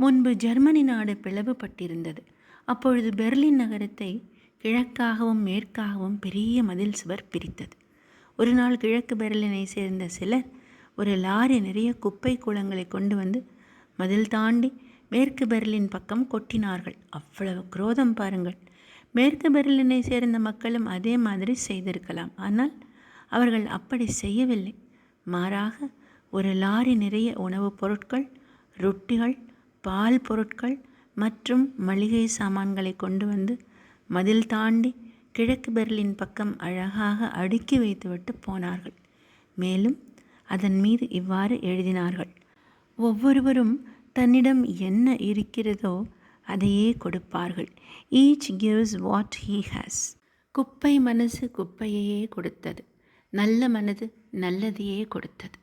முன்பு ஜெர்மனி நாடு பிளவுபட்டிருந்தது. அப்பொழுது பெர்லின் நகரத்தை கிழக்காகவும் மேற்காகவும் பெரிய மதில் சுவர் பிரித்தது. ஒரு நாள் கிழக்கு பெர்லினை சேர்ந்த சிலர் ஒரு லாரி நிறைய குப்பை கூளங்களை கொண்டு வந்து மதில் தாண்டி மேற்கு பெர்லின் பக்கம் கொட்டினார்கள். அவ்வளவு குரோதம் பாருங்கள். மேற்கு பெர்லினை சேர்ந்த மக்களும் அதே மாதிரி செய்திருக்கலாம். ஆனால் அவர்கள் அப்படி செய்யவில்லை. மாறாக ஒரு லாரி நிறைய உணவுப் பொருட்கள் ரொட்டிகள் பால் பொருட்கள் மற்றும் மளிகை சாமான்களை கொண்டு வந்து மதில் தாண்டி கிழக்கு பெர்லின் பக்கம் அழகாக அடுக்கி வைத்துவிட்டு போனார்கள். மேலும் அதன் மீது இவ்வாறு எழுதினார்கள். ஒவ்வொருவரும் தன்னிடம் என்ன இருக்கிறதோ அதையே கொடுப்பார்கள். Each gives what he has குப்பை மனசு குப்பையையே கொடுத்தது. நல்ல மனது நல்லதையே கொடுத்தது.